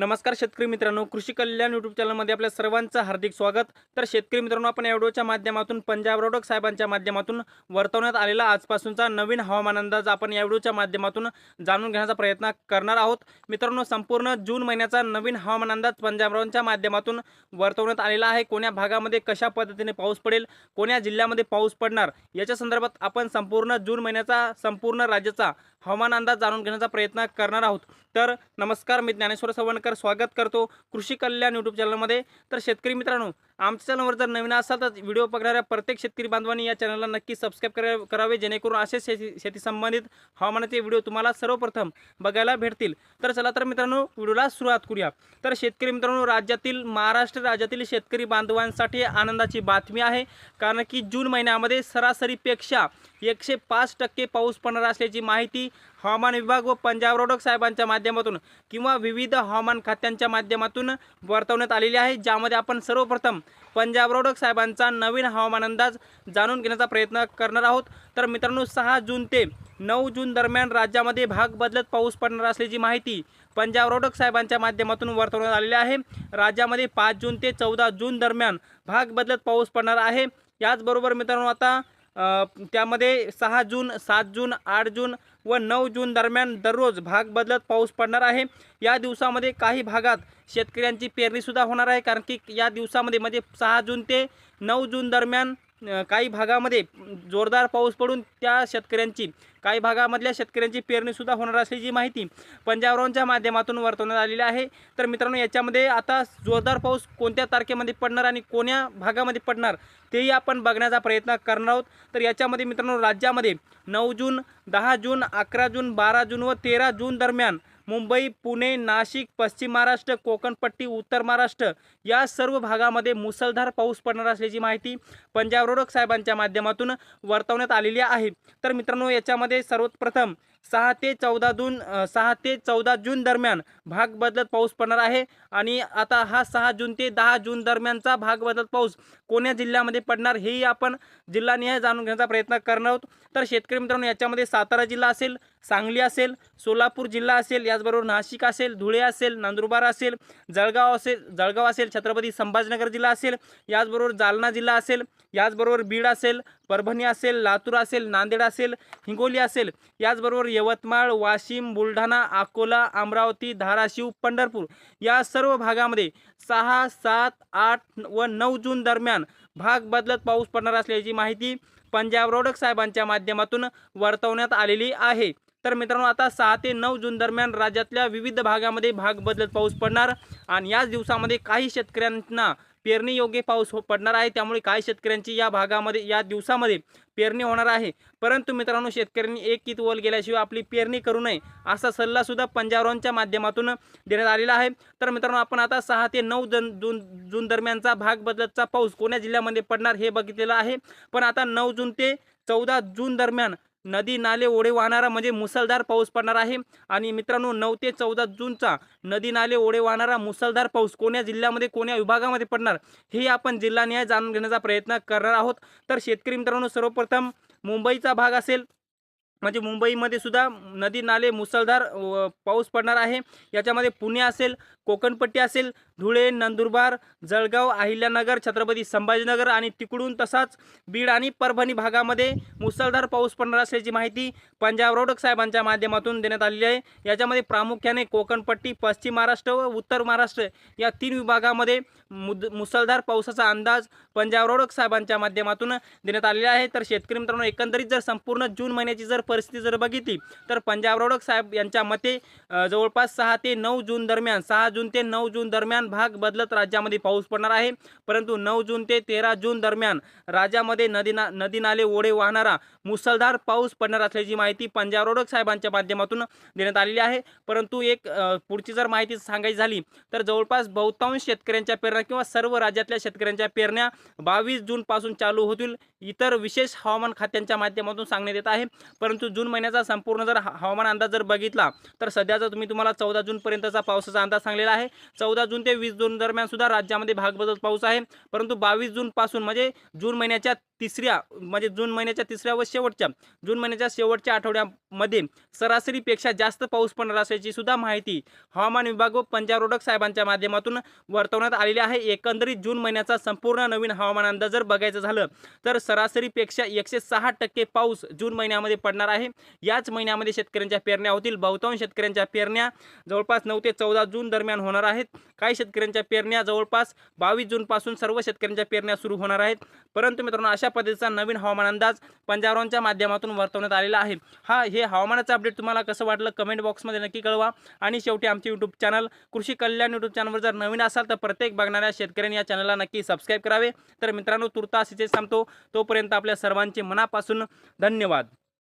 नमस्कार शेतकरी मित्रांनो कृषी कल्याण यूट्यूब चॅनलमध्ये आपल्या सर्वांचं हार्दिक स्वागत. तर शेतकरी मित्रांनो आपण या व्हिडिओच्या माध्यमातून पंजाब रोडक साहेबांच्या माध्यमातून वर्तवण्यात आलेला आजपासूनचा नवीन हवामान अंदाज आपण या व्हिडिओच्या माध्यमातून जाणून घेण्याचा प्रयत्न करणार आहोत. मित्रांनो संपूर्ण जून महिन्याचा नवीन हवामान अंदाज पंजाबरावांच्या माध्यमातून वर्तवण्यात आलेला आहे. कोण्या भागामध्ये कशा पद्धतीने पाऊस पडेल कोण्या जिल्ह्यामध्ये पाऊस पडणार याच्या संदर्भात आपण संपूर्ण जून महिन्याचा संपूर्ण राज्याचा हवामान अंदाज जाणून घेण्याचा प्रयत्न करणार आहोत. तर नमस्कार मी ज्ञानेश्वर सवणकर. स्वागत करतो कृषी कल्याण यूट्यूब चॅनलमध्ये तर शेतकरी मित्रांनो आमच्या चॅनलवर जर नवीन असाल तर व्हिडिओ बघणाऱ्या प्रत्येक शेतकरी बांधवांनी या चॅनलला नक्की सबस्क्राईब करा करावे जेणेकरून असे शेती शेती संबंधित हवामानाचे व्हिडिओ तुम्हाला सर्वप्रथम बघायला भेटतील. तर चला तर मित्रांनो व्हिडिओला सुरुवात करूया. तर शेतकरी मित्रांनो राज्यातील महाराष्ट्र राज्यातील शेतकरी बांधवांसाठी आनंदाची बातमी आहे. कारण की जून महिन्यामध्ये सरासरीपेक्षा एकशे पाच टक्के पाऊस पडणार असल्याची माहिती हवामान विभाग व पंजाब रोडक साहेबांच्या माध्यमातून किंवा विविध हवामान खात्यांच्या माध्यमातून वर्तवण्यात आलेली आहे ज्यामध्ये आपण सर्वप्रथम पंजाब रोडक साहेबांचा नवीन हवामान अंदाज जाणून घेण्याचा प्रयत्न करणार आहोत. तर मित्रांनो सहा जून ते नऊ जून दरम्यान राज्यामध्ये भाग बदलत पाऊस पडणार असल्याची माहिती पंजाब रोडक साहेबांच्या माध्यमातून वर्तवण्यात आलेली आहे. राज्यामध्ये पाच जून ते चौदा जून दरम्यान भाग बदलत पाऊस पडणार आहे. याचबरोबर मित्रांनो आता त्यामध्ये सहा जून सात जून आठ जून व नऊ जून दरम्यान दररोज भाग बदलत पाऊस पडणार आहे. या दिवसामध्ये काही भागात शेतकऱ्यांची पेरणीसुद्धा होणार आहे कारण की या दिवसामध्ये म्हणजे सहा जून ते नऊ जून दरम्यान काही भागामध्ये जोरदार पाऊस पडून त्या शेतकऱ्यांची काही भागामधल्या शेतकऱ्यांची पेरणीसुद्धा होणार असल्याची माहिती पंजाबरावांच्या माध्यमातून वर्तवण्यात आलेली आहे. तर मित्रांनो याच्यामध्ये आता जोरदार पाऊस कोणत्या तारखेमध्ये पडणार आणि कोण्या भागामध्ये पडणार तेही आपण बघण्याचा प्रयत्न करणार आहोत. तर याच्यामध्ये मित्रांनो राज्यामध्ये नऊ जून दहा जून अकरा जून बारा जून व तेरा जून दरम्यान मुंबई पुणे नाशिक पश्चिम महाराष्ट्र कोकणपट्टी उत्तर महाराष्ट्र या सर्व भागामध्ये मुसळधार पाऊस पडणार असल्याची माहिती पंजाब रोडक साहेबांच्या माध्यमातून वर्तवण्यात आलेली आहे. तर मित्रांनो याच्यामध्ये सर्वप्रथम सहा ते चौदा जून सहा ते चौदा जून दरम्यान भाग बदलत पाऊस पडणार आहे आणि आता हा सहा जून ते दहा जून दरम्यानचा भाग बदलत पाऊस कोण्या जिल्ह्यामध्ये पडणार हेही आपण जिल्हानिहाय जाणून घेण्याचा प्रयत्न करणार आहोत. तर शेतकरी मित्रांनो याच्यामध्ये सातारा जिल्हा असेल सांगली असेल सोलापूर जिल्हा असेल याचबरोबर नाशिक असेल धुळे असेल नंदुरबार असेल जळगाव असेल जळगाव असेल छत्रपती संभाजीनगर जिल्हा असेल याचबरोबर जालना जिल्हा असेल याचबरोबर बीड असेल परभणी असेल लातूर असेल नांदेड असेल हिंगोली असेल याचबरोबर यवतमाळ वाशिम बुलढाणा अकोला अमरावती धाराशिव पंढरपूर या सर्व भागामध्ये सहा सात आठ व नऊ जून दरम्यान भाग बदलत पाऊस पडणार असल्याची माहिती पंजाब रोडक साहेबांच्या माध्यमातून वर्तवण्यात आलेली आहे. तर मित्रांनो आता सहा ते नऊ जून दरम्यान राज्यातल्या विविध भागामध्ये भाग बदलत पाऊस पडणार. आणि याच दिवसामध्ये काही शेतकऱ्यांना पेरणी योग्य पाऊस हो पडणार आहे. त्यामुळे काही शेतकऱ्यांची या भागामध्ये या दिवसामध्ये पेरणी होणार आहे. परंतु मित्रांनो शेतकऱ्यांनी एक कित वल गेल्याशिवाय आपली पेरणी करू नये असा सल्लासुद्धा पंजाबरावांच्या माध्यमातून देण्यात आलेला आहे. तर मित्रांनो आपण आता सहा ते नऊ जन जून जून दरम्यानचा भाग बदलतचा पाऊस कोण्या जिल्ह्यामध्ये पडणार हे बघितलेलं आहे. पण आता नऊ जून ते चौदा जून दरम्यान नदी नाले ओढे वाहणारा म्हणजे मुसळधार पाऊस पडणार आहे. आणि मित्रांनो नऊ ते चौदा जूनचा नदी नाले ओढे वाहणारा मुसळधार पाऊस कोण्या जिल्ह्यामध्ये कोण्या विभागामध्ये पडणार? हे आपण जिल्हानिहाय जाणून घेण्याचा प्रयत्न करणार आहोत. तर शेतकरी मित्रांनो सर्वप्रथम मुंबईचा भाग असेल. म्हणजे मुंबईमध्ये सुद्धा नदी नाले मुसळधार पाऊस पडणार आहे. याच्यामध्ये पुणे असेल कोकणपट्टी असेल धुळे नंदुरबार जळगाव अहिल्यानगर छत्रपती संभाजीनगर आणि तिकडून तसाच बीड आणि परभणी भागामध्ये मुसळधार पाऊस पडणार असल्याची माहिती पंजाब रोडक साहेबांच्या माध्यमातून देण्यात आलेली आहे. याच्यामध्ये प्रामुख्याने कोकणपट्टी पश्चिम महाराष्ट्र व उत्तर महाराष्ट्र या तीन विभागामध्ये मुद मुसळधार पावसाचा अंदाज पंजाब रोडक साहेबांच्या माध्यमातून देण्यात आलेला आहे. तर शेतकरी मित्रांनो एकंदरीत जर संपूर्ण जून महिन्याची जर परिस्थिती जर बघितली तर पंजाब रोडक साहेब यांच्या मते जवळपास सहा ते नऊ जून दरम्यान सहा जून ते नऊ जून दरम्यान भाग बदलत राज्यामध्ये पाऊस पडणार आहे. परंतु नऊ जून ते तेरा जून दरम्यान राज्यामध्ये नदी ना नदी नाले ओढे वाहणारा मुसळधार पाऊस पडणार असल्याची माहिती पंजाब रोडक साहेबांच्या माध्यमातून देण्यात आलेली आहे. परंतु एक पुढची जर माहिती सांगायची झाली तर जवळपास बहुतांश शेतकऱ्यांच्या पेरण्या किंवा सर्व राज्यातल्या शेतकऱ्यांच्या पेरण्या बावीस जूनपासून चालू होतील. इतर विशेष हवामान खात्यांच्या माध्यमातून सांगण्यात येत आहे. परंतु जून महिन्याचा संपूर्ण जर हवामान अंदाज जर बघितला तर सध्याचा तुम्ही तुम्हाला चौदा जूनपर्यंतचा पावसाचा अंदाज सांगलेला आहे. चौदा जून ते वीस जून दरम्यान सुद्धा राज्यामध्ये भाग बदलत पाऊस आहे. परंतु बावीस जूनपासून म्हणजे जून महिन्याच्या तिसऱ्या म्हणजे जून महिन्याच्या तिसऱ्या व शेवटच्या जून महिन्याच्या शेवटच्या आठवड्यामध्ये सरासरीपेक्षा जास्त पाऊस पडणार असल्याची सुद्धा माहिती हवामान विभाग व पंजाब रोडक साहेबांच्या माध्यमातून वर्तवण्यात आलेली आहे. एकंदरीत जून महिन्याचा संपूर्ण नवीन हवामान अंदाज जर बघायचं झालं तर सरासरीपेक्षा एकशे सहा टक्के पाऊस जून महिन्यामध्ये पडणार आहे. याच महिन्यामध्ये शेतकऱ्यांच्या पेरण्या होतील. बहुतांश शेतकऱ्यांच्या पेरण्या जवळपास नऊ ते चौदा जून दरम्यान होणार आहेत. काही शेतकऱ्यांच्या पेरण्या जवळपास बावीस जूनपासून सर्व शेतकऱ्यांच्या पेरण्या सुरू होणार आहेत. परंतु मित्रांनो अशा पद्धतीचा नवीन हवामान अंदाज पंजाबरावांच्या माध्यमातून वर्तवण्यात आलेला आहे. हा हे हवामानाचं अपडेट तुम्हाला कसं वाटलं कमेंट बॉक्समध्ये नक्की कळवा. आणि शेवटी आमचे यूट्यूब चॅनल कृषी कल्याण यूट्यूब चॅनलवर जर नवीन असाल तर प्रत्येक बघणाऱ्या शेतकऱ्यांनी या चॅनलला नक्की सबस्क्राईब करावे. तर मित्रांनो तुर्तास इथे थांबतो. तोपर्यंत आपल्या सर्वांचे मनापासून धन्यवाद.